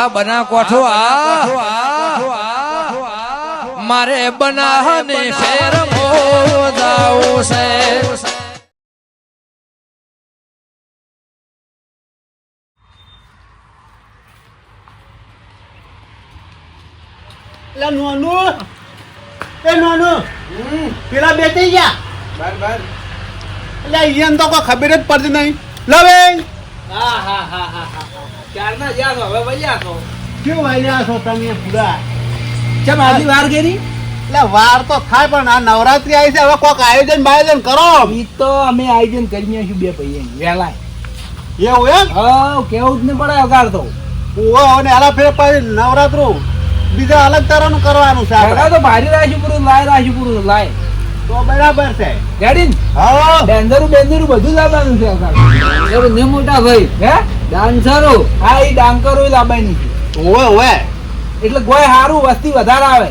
આ બના કોઠો આ. મારે બનાહને શેર મોદાવું છે. એટલે નોનું. એ નોનું. પેલા બે થઈ ગયા એટલે અહીંયા તો કોઈ ખબર જ પડતી નહીં. લવે ક્યારના જ્યાં છો? હવે વૈયા છો? કેવું વાયરા છો તમે પૂરા કેમ આજી વાર ગેરી? એટલે વાર તો થાય પણ આ નવરાત્રી આવી છે હવે કોઈક આયોજન બાયોજન કરો ઈ તો અમે આયોજન કરીએ છીએ બે ભાઈ વહેલા એવું એમ? હા કેવું જ નહીં પડે અગાર તો. ઓહો અને આલા ફેર પછી નવરાત્રો બીજા અલગ તારાનું કરવાનું છે આપણે. તો ભારી રાશી પૂરું લાય રાશી પૂરું લાય. તો બરાબર છે. રેડી હા બેન્દરું બેન્દરું બધું લાવવાનું છે અગાર ને મોટા ભાઈ. હે? ડાન્સરો? હા એ ડાંકરો લાંબાઈ ઓવે ઓવે એટલે કોઈ સારું વસ્તી વધારે આવે.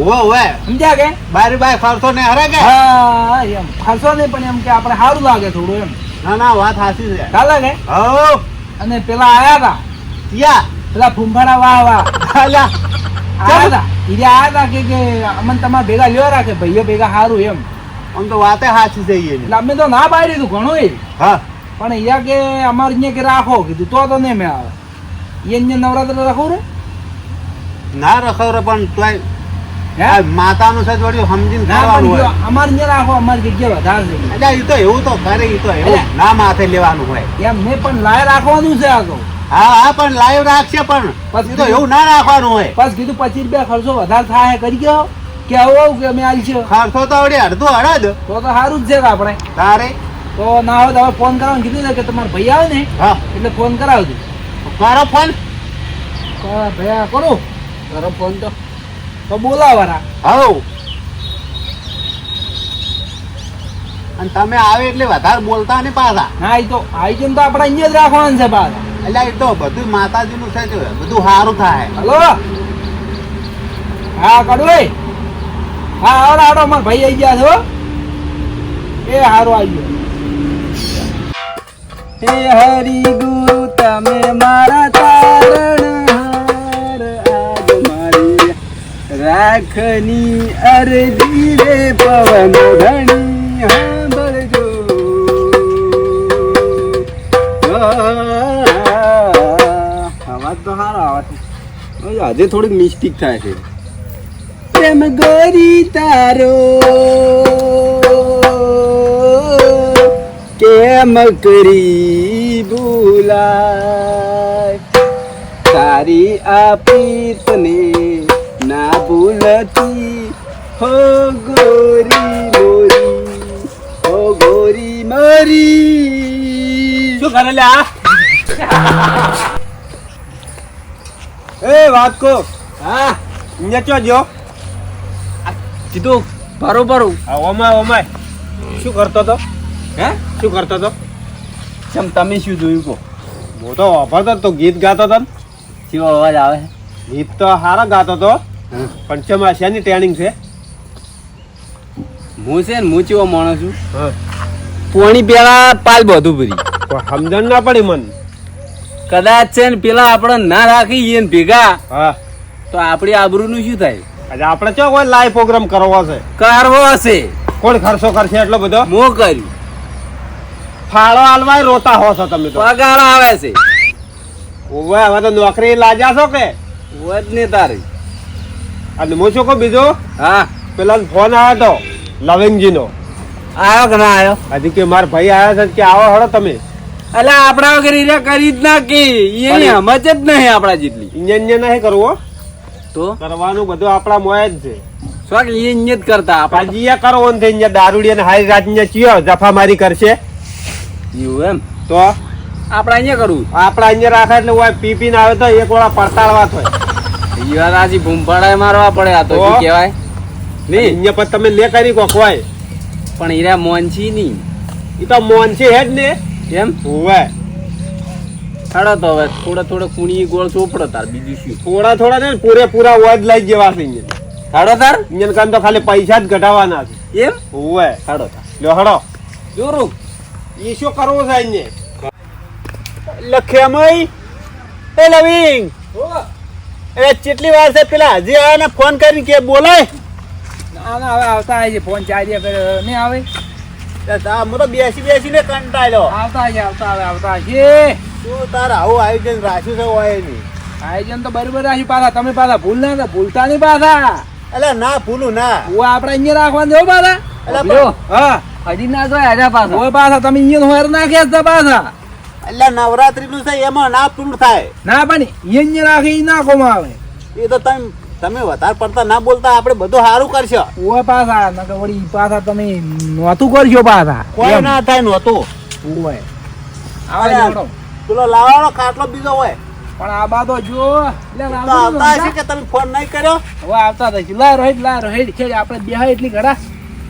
ઓવે ઓવે સમજ્યા કે? બારી બાય ફરસો ને હરે કે? હા એમ. ફરસો નહીં પણ એમ કે આપણે સારું લાગે થોડું એમ. ના ના વાત સાચી છે. ચાલે કે હો અને પેલા આયા હતા યા પેલા ફૂંફાડા વાહ વાહ. આયા હતા ઈ આયા તા કે કે અમને તમારા ભેગા લ્યો રાખે ભાઈઓ ભેગા સારું એમ. આમ તો વાતે સાચી છે એટલે અમે તો ના પાડી દીધું ઘણું હા. પણ અહીંયા કે અમારે અહીંયા કે રાખો કીધું તો તો નહીં મેં આવે. અહીંયા નવરાત્ર રાખો રે? ના રખવરે પણ તોય માતાનું છે જોડ્યું સમજીને કરવાનું પણ હોય. અમારે અહીંયા રાખો અમારી જગ્યા વધારે છે. એટલે ઈ તો એવું તો કરે ઈ તો એવું ના માથે લેવાનું હોય. એમ મેં પણ લાય રાખવાનું છે આ તો. હા હા પણ લાઈવ રાખશે પણ. પછી તો એવું ના રાખવાનું હોય. બસ કીધું પચીસ રૂપિયા ખર્ચો વધારે થાય કરી ગયો? કે આવું કે અમે આવી છે ખર્ચો તો અડે અડધો અડદ તો તો સારું જ છે આપણે. તારે? તો ના હોય તો હવે ફોન કરવાનું કીધું કે તમારો ભાઈ આવે ને હા. એટલે ફોન કરાવજો. મારો ફોન ભયા કરું. કરો ફોન તો. તો બોલાવાના હવ અને તમે આવે એટલે વધારે બોલતા ને પાછા. હા એ તો આયોજન તો આપણે અહીંયા જ રાખવાનું છે બાદ એટલે એ તો બધું માતાજીનું છે જો બધું સારું થાય. હલો? હા કડુઈ હા આવડો આવડો અમારા ભાઈ આવી ગયા છો એ સારું આવી ગયો. હે હરિ ગુરુ, તમે મારા તારણહાર આજ મારી રાખની અરજી રે પવન ધણી. સાંભળજો અવાજ તો સારો આવે આજે થોડીક મિસ્ટેક થાય છે. પ્રેમ ગોરી તારો. કેમ કરી ભૂલાય? તારી આ તને ના ભૂલતી? હો ગોરી મોરી હો ગોરી મોરી. શું કરે લે આ? એ વાત કો હા અહીંયા ચો જો કીધું બરોબર આ ઓમાય ઓમાય. શું કરતો તો? હે? શું કરતો હતો? ચમ તમે શું જોયું કો હું તો વાપરતો તો ગીત ગાતો હતો કેવો અવાજ આવે ગીત તો સારો ગાતો તો પણ ચેમાં શેની ટ્રેનિંગ છે? હું છે ને હું ચેવો માણસ છું? પોણી પેલા પાલ બધું ભરી. પણ સમજણ ના પડી મન. કદાચ છે ને પેલા આપણે ના રાખી ને ભેગા હા. તો આપણી આબરૂનું શું થાય? આજે આપણે ચો કોઈ લાઈવ પ્રોગ્રામ કરવો છે? કરવો હશે. કોણ ખર્ચો કરશે એટલો બધો? હું કર્યું. ફાળો હાલવાય રોતા હો છો તમે તો. પગાર આવે છે. ઓવે હવે તો નોકરી લાજા છો કે? વજ ને તારી. અને હું શું કહું બીજું? હા. પેલા ફોન આવ્યો તો લવિંગજી નો આવ્યો કે ના આવ્યો હજી કે મારા ભાઈ આવ્યા છે કે આવો હળો તમે. એટલે આપણા વગર હીરા કરી જ ના કે એ સમજ જ નહીં આપણા જેટલી. ઇન્જિન નહીં કરવો તો? કરવાનું બધું આપણા મોય જ છે. શું કે એ જ કરતા આપણે? કરો કરવાનું થઈ અહીંયા દારૂડી અને હારી રાત ચિયો જફા મારી કરશે. એવું એમ. તો આપણે અહીંયા કરવું આપણે અહીંયા રાખે એટલે ઓય પી પીને આવે તો એક વાળા પડતાળવા થાય. યાર આજી ભૂમપાડા મારવા પડે આ તો? શું કહેવાય? નહીં. અહીંયા પછી તમે લે કરી કોકવાય પણ હીરા મોનસી નહીં. એ તો મોન છે હે જ ને? કેમ? હોય ખાડો તો હવે થોડા થોડા કુણી ગોળ ચોપડો તાર બીજું શું? થોડા થોડા ને પૂરેપૂરા વધ લઈ જવા છે અહીંયા. ખાડો તાર? અહીંયા કામ તો ખાલી પૈસા જ ઘટાવાના છે. એમ? હોય ખાડો તાર. લ્યો હડો જોરું. ઈ શું કરવું છે અહીંયા? લખે મય? એ લવિંગ. એ કેટલી વાર છે? પેલા હજી આવે ને ફોન કરીને કે બોલાય. ના ના હવે આવતા આવી છે ફોન ચાર કર્યો નહીં આવે? એ તા હું તો બેસી બેસીને કંટાળ્યો. આવતા છે આવતા આવે આવતા છે શું તારા આવું આયોજન રાખ્યું છે હોય નહીં આયોજન તો બરોબર રાખ્યું. પાછા તમે પાછા ભૂલ ના તો ભૂલતા નહીં પાછા. એટલે ના ભૂલું ના. હું આપણે અહીંયા રાખવાનું છે પાછા. એટલે હા. હજી ના જોયા હજા પાછા. હોય પાછા તમે અહીંયા હોર નાખ્યા હતા પાછા. એટલે નવરાત્રી નું છે એમાં ના પૂર્ણ થાય. ના પણ અહીંયા રાખી ઈ નાખવામાં આવે. એ તો તમે તમે વધારે પડતા ના બોલતા આપણે બધું સારું કરશો. હોય પાછા નકર વળી ઈ પાછા તમે નોતું કરશો પાછા. કોઈ ના થાય નોતું હોય આવે પેલો લાવવાનો ખાટલો બીજો હોય. પણ આ બાદો જો એટલે તો આવતા હશે કે તમે ફોન નહીં કર્યો? હવે આવતા થશે લાય રોહિત લાય રોહિત. છે આપણે બે એટલી ઘડા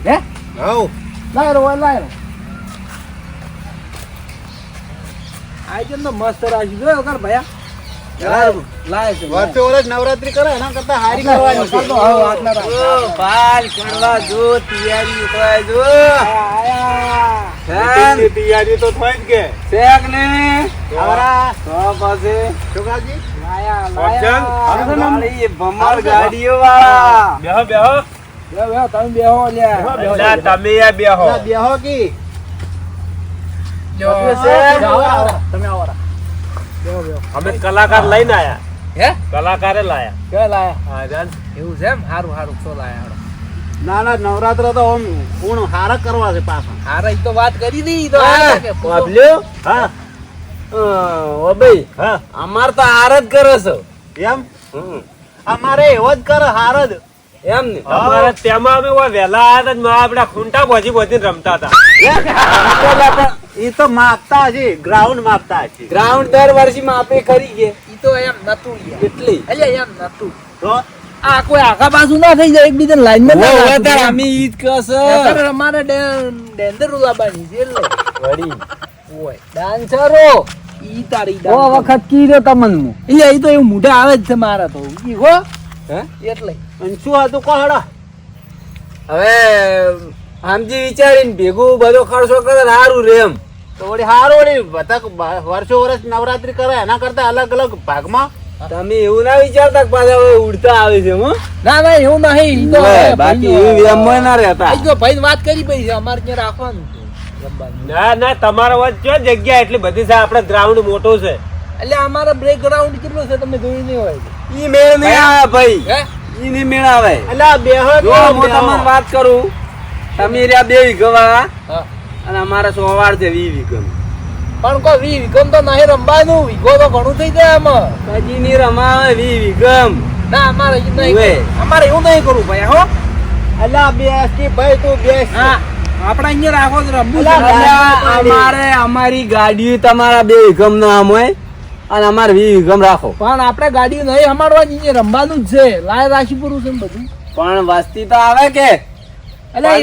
હે? હવ. લાય હોય લાયરો આયોજન તો મસ્ત રાખ્યું જોયો કર ભયા નવરાત્રી કરે એના કરતા હારી કરવાની કર દો, હવે આટલા રાખ. બાલ કરવા જો તૈયારી ઉતરાય જો આયા. તૈયારી તો થઈ જ કે. શેક ને. આવરા. છોકરાજી લાયા, લાયા. ભમર ગાડીઓ વાળા. બેહો, બેહો, તમે બેહો લ્યા. તમે બેહો. ના, બેહો કી? જો, શેક. આવો, આવો. તમે આવો રા. બેહો, બેહો. અમે કલાકાર લઈને આયા. હે? કલાકારે લાયા. કે લાયા? હા જાન. એવું છે એમ? સારું સારું તો લાયા. ના ના નવરાત્ર તો આમ પૂર્ણ હારા કરવા છે પાછા. હારા ઈ તો વાત કરી દી ઈ તો બાબલ્યો હા. ઓ ભાઈ હા. અમાર તો હાર જ કરે છે. એમ? અમારે એવો જ કરે હાર જ. એમ ને? અમારે તેમાં અમે ઓય વહેલા આયા તા આપડા ખૂંટા બોજી બોજી રમતા હતા એ તો માપતા છે ગ્રાઉન્ડ માપતા હશે. ગ્રાઉન્ડ દર વર્ષે માપે કરી ગયે એ તો એમ નતું યાર. એટલે. એમ નતું. તો? આ કોઈ આખા બાજુ ના થઈ જાય એકબીજા લાઈનમાં ના નાખવું. અમે ઈદ જ કસ અમારે ડેન્ડર ડેન્જર ઉલાબાની છે એટલે. વળી. ઓય. ડાન્સરો. ઈ તારી ઓ વખત કીધો તમને એટલે ઈ તો એવું મોઢે આવે જ છે મારા તો. ઈ હો. હે? એટલે. અને શું હતું કહો હવે આમજી વિચારીને ભેગું બધો ખર્ચો કરે સારું રે એમ. તો વળી સારું વળી બધા વર્ષો વર્ષ નવરાત્રી કરે એના કરતા અલગ અલગ ભાગમાં? તમે એવું ના વિચારતા પાછા હવે ઉડતા આવે છે હું? ના ના એવું નહીં તો બાકી એવી ના રહેતા. જો ભાઈ વાત કરી પડી અમારે ત્યાં રાખવાનું ના ના તમારા વાત જો જગ્યા એટલી બધી છે આપણે ગ્રાઉન્ડ મોટો છે. એટલે અમારે બ્રેક ગ્રાઉન્ડ કેટલું છે તમે જોયું નહીં હોય. ઈ મેળ નહીં આવે ભાઈ. હે ઈ નહીં એટલે આ બેહો જો કે હું તમને વાત કરું તમે રહ્યા બે વીઘવા અને અમારે સોવાર છે વી વીઘમ. પણ કોઈ વી વિગમ તો નહીં રમવાનું વિગો તો ઘણું થઈ જાય આમાં. કજી ની રમાવે વી વીઘમ. ના અમારે નહીં. અમારે એવું નહીં કરવું ભાઈ હો. એટલે બેસ કે ભાઈ તું બેસ હા આપણે અહીંયા રાખો રમવું અલા. અલા, અમારે અમારી ગાડી તમારા બે વીઘમ ના આમ હોય. અને અમારે વી ગમ રાખો. પણ આપણે ગાડી નહીં અમારવાની અહીંયા રમવાનું જ છે. લાય રાખી પૂરું છે બધું. પણ વસ્તી તો આવે કે?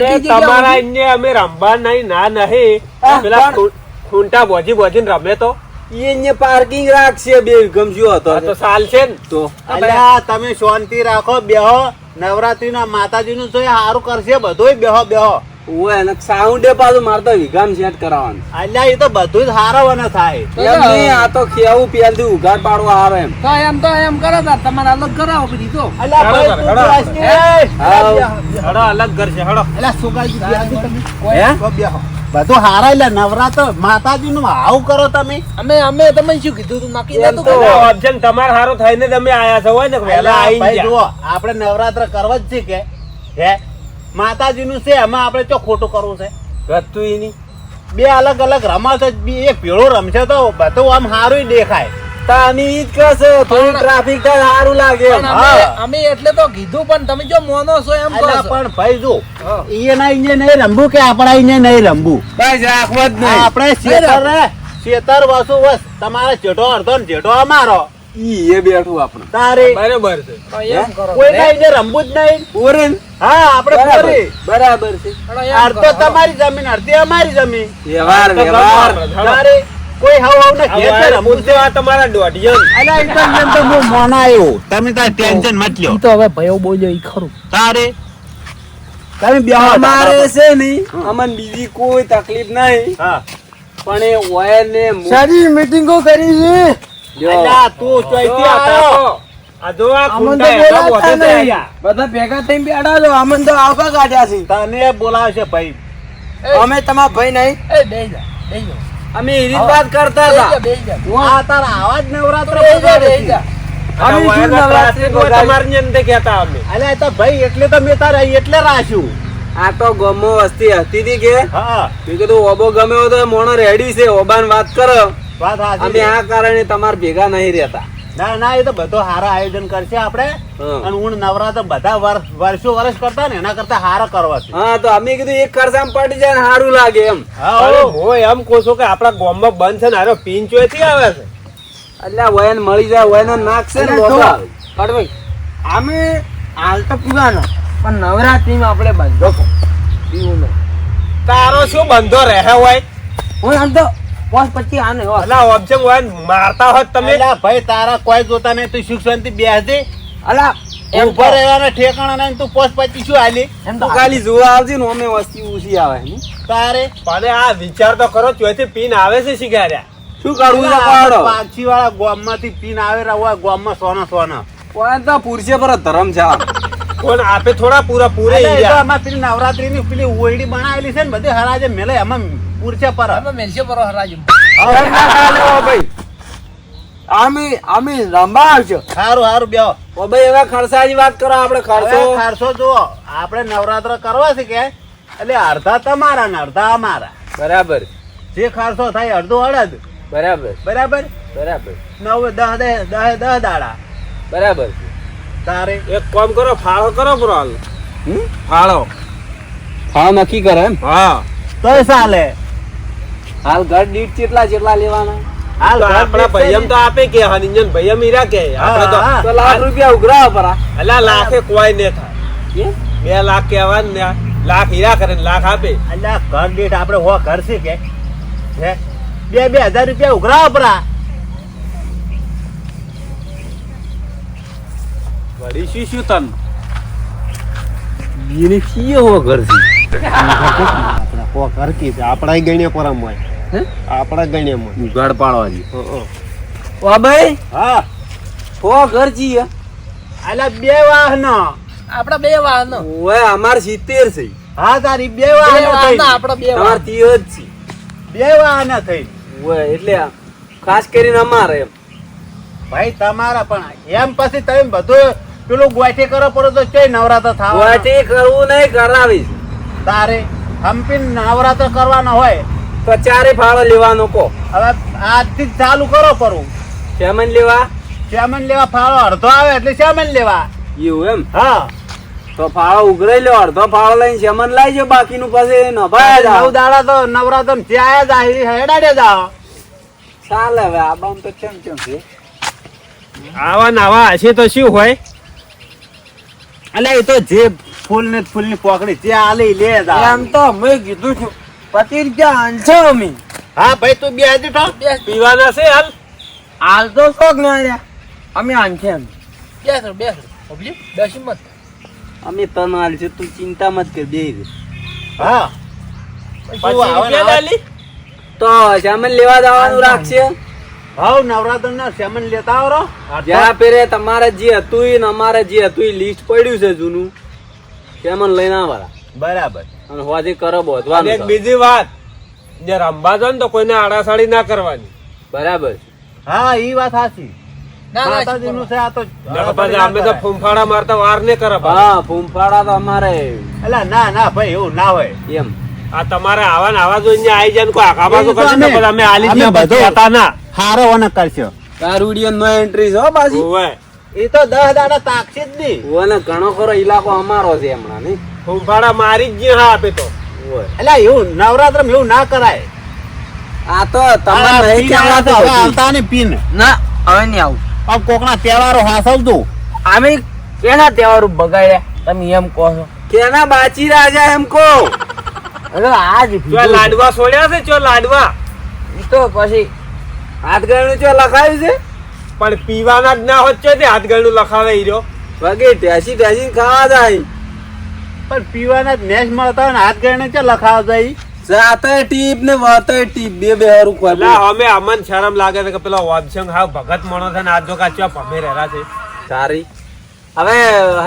જગ્યા તમારા બધી- અમે રમવા નહીં ના નહીં. પેલા ખૂંટા બોજી બોજીને રમે તો. અહીંયા પાર્કિંગ રાખશે બે વીઘમ હતો તો. સાલ છે ને. તો. અલ્યા તમે શાંતિ રાખો બેહો. નવરાત્રી ના માતાજી નું સારું કરશે બધું બેહો બેહો. ઓય અને સાઉન્ડે પાછું મારે તો સેટ કરાવવાનું અલ્યા એ તો બધું જ હારવાના થાય તો એમ નહીં આ તો કેવું પહેલથી ઉઘાડ પાડવા આવે એમ તો એમ તો એમ કરો તાર તમારે અલગ કરાવો પછી તો અલ્યા ભાઈ તું હેડો. બેસ કે. હાવ. અલ્યા, બેહો. હડો અલગ ઘર હડો અલ્યા સુગાજી બેહો તમે. હે તો બેહો. બધું હારા એટલે નવરાત્ર માતાજી નું આવું કરો તમે અમે અમે તમે શું કીધું તું નક્કી નતું તો- તમારે સારું થઈને તમે આયા છો હોય ને આપડે જા. આપણે નવરાત્ર કરવા જ છે કે હે માતાજી નું છે એમાં આપણે ચો ખોટું કરવું છે? ઘટતું ઈ નહીં બે અલગ અલગ રમાશે બી એ ભેળો રમશે તો બધું આમ સારું દેખાય. તો અમે ઈ જ ટ્રાફિક થાય સારું લાગે. અમે એટલે તો કીધું પણ તમે જો મોનો છો એમ પણ ભાઈ જો એના નહીં રમવું કે આપણા અહીંયા નહીં રમવું? બસ રાખવો જ નહીં. આપણે શેતર શેતર વસુ વસ તમારે જેઠો અડધો ને જેઠો અમારો. ઈ એ બેઠું આપણે. તારે. બરાબર છે. કોઈ ના કઈ રમવું જ નહીં. ઓરેન હા આપણે ફરી. બરાબર છે. આર તો તમારી જમીન અડધી અમારી જમીન. વ્યવહાર વ્યવહાર. તારે કોઈ હવ હવ ને ઘેર છે રમવું પૂછજો આ તમારા દોઢિયન. અલ્યા ઈ તો એમ તો હું તમે તાર ટેન્શન મત લ્યો. તો હવે ભયો બોલ્યો ઈ ખરું. તારે? તમે બેહો અમારે છે નહીં. અમને બીજી કોઈ તકલીફ નહીં. હા. પણ એ ઓયર ને સારી મીટિંગો કરી છે. બોધે ભેગા થઈને બેઠા છો. અમને તો આવકા કાઢ્યા છે. તને બોલાવશે ભાઈ. અમે તમારા ભાઈ નહીં. એ બેહી જા, બેહી જા. અમે એની જ વાત કરતા હતા જા, બેહી જા. આ તારા આવા જ નવરાત્ર બેહી જા, બગાડે બેહી છે. જા. અને અમે શું વાયદા નવરાત્રી પ્લાસ્ટિક હોય બગાડી? તમારે ને એમ તે કહેતા અમે. અલ્યા, એ તો ભાઈ એટલે તો મેં એટલે રાખ્યું. આ તો ગમો વસ્તી હતી હતી કે? હા. ઓબો ગમે તો મોણો રેડી છે. ઓબાન વાત કરો. અમે આ કારણે તમારે ભેગા નહીં રહેતા. ના ના એ તો બધો હારા આયોજન કરશે આપણે. અને હું તો બધા વર્ષ વર્ષો વર્ષ કરતા ને એના કરતા હારા કરવા છે. હા તો અમે કીધું એક ખર્ચામાં પડી જાય ને સારું લાગે એમ. હા એમ કહું છું કે આપણા ગોમમાં બંધ છે ને હારો પિંચો થી આવે છે. એટલે વયન મળી જાય વયન નાખશે ને બોલો. કડવાઈ, અમે હાલ તો પુરાનો પણ નવરાત્રીમાં આપણે બંધો. તારો શું બંધો રહે હોય? હું આમ તો આને અલા ઓબ્જેક્ટ હોય મારતા હોત તમે. અલ્યા, ભાઈ તારા કોઈ જોતા નહીં તું સુખ શાંતિ બેસજે. અલા ઊભા રહેવાના ઠેકાણા નહીં તું પોસ્ટ પછી શું હાલી? એમ તો ખાલી જોવા આવજે ને અમે વસ્તી આવે તારે? પણ આ વિચાર તો કરો ચોથી પિન આવે છે શિકાર્યા. શું કરવું છે પાડો? પાછી વાળા ગામમાંથી પીન આવે રહ્યા ગામમાં સોના સોના. તો પુરુષે પર ધરમ છે કોણ આપે થોડા પૂરા પૂરે નવરાત્રી નવરાત્રીની પેલી ઓયડી બનાવેલી છે ને બધી હરાજે મેલે એમાં પૂરશે પર. અમે મેલશે પરો હરાજો. એમ ના ચાલે હો ભાઈ. આમી આમી રંબા આવજો સારું સારું બ્યો ઓ ભાઈ હવે ખર્ચાની વાત કરો આપણે હવે ખર્ચો. ખારસો જુઓ. આપણે નવરાત્ર કરવા છે કે? એટલે અડધા તમારા ને અડધા અમારા. બરાબર. જે ખારસો થાય અડધો અડધ. બરાબર. બરાબર? બરાબર. નવ દહ દે દહ દહ દાડા. બરાબર. તારે? એક કામ કરો ફાળો કરો બ્રો હાલ હમ? ફાળો. ફાળો નક્કી કરે એમ હા. તો ચાલે. હાલ ઘર દીઠ કેટલા કેટલા લેવાના? હાલ તો આપણા બેસે તો આપે કે હનિંજન ભાઈએમ હીરા કે આપણે તો લાખ રૂપિયા ઉઘરા પરા અલા લાખે કોઈ ને થાય. બે લાખ કહેવા ને લાખ હીરા કરે લાખ આપે. અલ્યા ઘર દીઠ આપણે હો ઘર છે કે? બે બે હજાર રૂપિયા ઉઘરા પરા વળી શું શું તન? એને કીએ હો ઘરથી આપણા હો ઘર કી આપણા ગણ્યા પરમ હોય? આપણા ગણ્યા હોય ઉઘાડ પાડવાની હં, ઓ. ભાઈ? હા. હો ઘર છીએ અલ્યા બે વાહનો. આપડા બે વાહનો. ઓય અમાર સિત્તેર છે હા તારી બે વાહન થઈ આપડા બે વાહન. તીય જ છે. બે વાહનો થઈ ઓય એટલે ખાસ કરીને અમારે એમ. ભાઈ તમારા પણ એમ પછી તમે બધું પેલું ગોઠે કરો પડો તો કે નવરાત્ર થાવ વાટે કરવું નહીં કરાવીશ. તારે હમ્પી નવરાત્ર કરવાનો હોય તો ચારે ફાળો લેવાનો કો હવે આજથી જ ચાલુ કરો કરું. ચેમન લેવા? ચેમન લેવા? ફાળો અડધો આવે એટલે ચેમન લેવા? એવું એમ? હા. તો ફાળો ઉઘરાઈ લો અડધો ફાળો લઈને શેમન લાવી જો બાકીનું પછી નભાયા નવ આવું. દાડા તો નવરાત્ર જે જ હેડાડે જાઓ. ચાલે હવે આ બામ તો કેમ કેમ છે. આવા નાવા હશે તો શું હોય? એટલે એ તો જે ફૂલ ને ફૂલની પોકડી જે આલી લે એમ તો મેં કીધું છું પચીસ રૂપિયા આનશો અમે? હા ભાઈ તું બે હજી તો બે. પીવાના છે હાલ? હાલ તો શોખ ના રહ્યા. અમે આનશે એમ. બેસ રો, બેસ રો. બબલી, બેસી મત. અમે તન હાલ છે તું ચિંતા મત કર બે હા. પછી તું આવો ને રૂપિયા આવો. ડાલી? તો શેમન લેવા જવાનું રાખશે? હાવ નવરાત્ર ના શ્યામન લેતા આવરો. જ્યાં પેરે તમારે જે હતું ને અમારે જે હતું લિસ્ટ પડ્યું છે જૂનું. શેમન લઈને આવવાના. બરાબર. અને હોવાથી કરો બોધવાનું એક બીજી વાત જે રંબા જો ને તો કોઈને આડાસાડી ના કરવાની. બરાબર હા એ વાત સાચી. ના ના માતાજીનું છે આ તો નકર પછી અમે તો ફૂંફાડા મારતા વાર ને કરે હા ફૂમફાડા તો અમારે. અલા ના ના ભાઈ એવું ના હોય. એમ. આ તમારે આવા ને આવા જોઈને આઈ જાય ને કોઈ આખા તો કરશે ને અમે- અમે આલી અમે બધું- હતા ના. હારો ઓને કરશો. કારુડિયન નો એન્ટ્રી છે હો પાછી. એ તો દસ દાડા તાકશે જ નહીં. ઘણો ખરો ઇલાકો અમારો છે હમણાં નહીં? ફૂંફાડા મારી જ હા આપે તો. એટલે એવું નવરાત્ર એવું ના કરાય. આ તો તમારે નહીં પીન તો આવતા. ને પીન. ના હવે નહીં આવું. આમ કોકના તહેવારો હાસવતું. અમે કેના તહેવારો બગાડ્યા? તમે એમ કહો છો. કેના બાચી રાજા એમ કહો. અરે આજ જો લાડવા છોડ્યા છે ચો લાડવા? ઈ તો પછી હાથ ગણું ચો લખાયું છે? પણ પીવાના જ ના હોત છે હાથ ગણું લખાવે ઈ રહ્યો? વગે ટેસી ટેસી ખાવા જાય. પણ પીવાના નેસ મળતા હોય ને હાથ ગઈને કે લખાવ જાય જાતે ટીપ ને વાતે ટીપ બે બે હરુ કોઈ એટલે અમે અમન શરમ લાગે છે કે પેલો વાબસંગ હા ભગત મણો છે ને આજ જો કાચવા ભમે રહેલા છે. સારી. હવે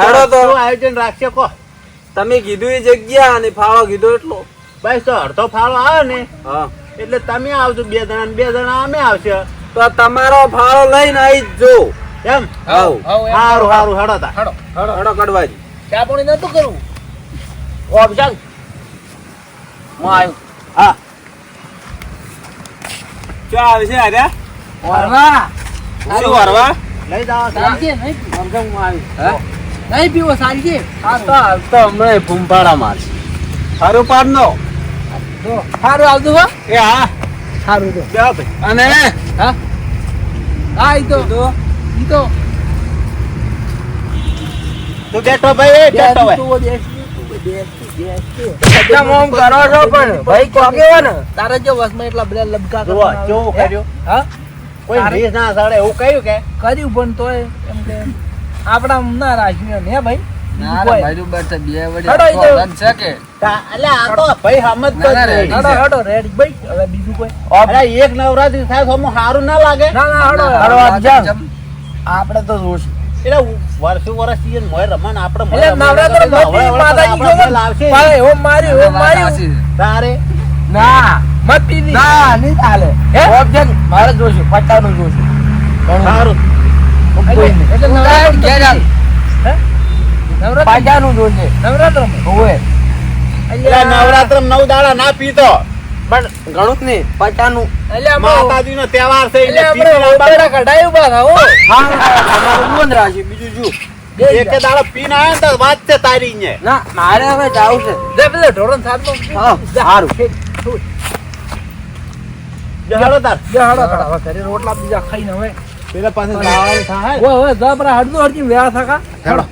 હેડો તો. આયોજન રાખશે કો તમે કીધું એ જગ્યા અને ફાળો કીધો એટલો. બસ તો અડધો ફાળો આવે ને. હા. એટલે તમે આવજો બે જણા ને બે જણા અમે આવશે. તો તમારો ફાળો લઈને આવી જ એમ? હારું સારું હેડો તા. હેડો હેડો. કડવાજી. ચા પાણી નતું કરવું? ઓબજંગ હું આવ્યો હા. ચો આવશે અરે વરવા. શું વરવા? લઈ જાઓ સારી છે નહીં પીવો. સમજણ હું આવી નહીં પીવો સારી છે તો હાલ તો હમણાં ફૂંફાડા મારશે સારું પાડ નો. જો. સારું આવતું હો. એ હા. સારું તો બેહો ભાઈ. અને હા? હા ઈ તો. ઈ તો. તું બેઠો ભાઈ એ બેઠો ભાઈ. આમ કરો છો પણ ભાઈ કોકે ને. તારે જો વસમાં એટલા બધા લબકા જુઓ કરવાના કેવું હા? કોઈ રીસ ના સડે એવું કહ્યું કે? કર્યું પણ તોય એમ કે આપણા ના રાખ્યું એમ હે ભાઈ? બીજું કોઈ. હેડો ઈ તો. તા- એટલે આ તો ભાઈ સમજતો જ નહીં. હેડો હેડો રેડી ભાઈ હવે બીજું કોઈ? અરે એક નવરાત્રી થાય સારું ના લાગે? ના ના હેડો હેડો હેડો. આપજા. આપણે તો જોશું. એટલે વર્ષો વર્ષથી મોય રમણ આપણે એટલે નવરાત્ર તો માતાજી લાવશે. ભાઈ એવો મારી એવો મારી. તારે? ના મતી ની ના નહીં ચાલે. હે? ઓબ્જેક્ટ મારે જોશું પટ્ટાનું જોશું સારું. એટલે એટલે નવરાત્ર ઘેર હાલ. હે? નવરાત્ર? પાટાનું જોશે નવરાત્રમાં હોવે. એટલે નવરાત્ર નવ દાડા ના પીતો પણ ગણુત ને પચાનું એટલે માતાજી નો તહેવાર છે એટલે આપણે ઓપેરા કઢાયું બા હા, હો. તમારું બંધ રાજી બીજું શું? એક દાડો પીન આયા તો વાત છે તારી ને. ના મારે હવે જાવું છે. જે પેલો ઢોરણ પી. હા સારું જો તાર. જા કઢાવા. ઘરે રોટલા બીજા ખાઈને હવે પેલા પાસે જવાનું થાય ઓય ઓય જા પરા હડતું હડતી વ્યા થાકા હેડો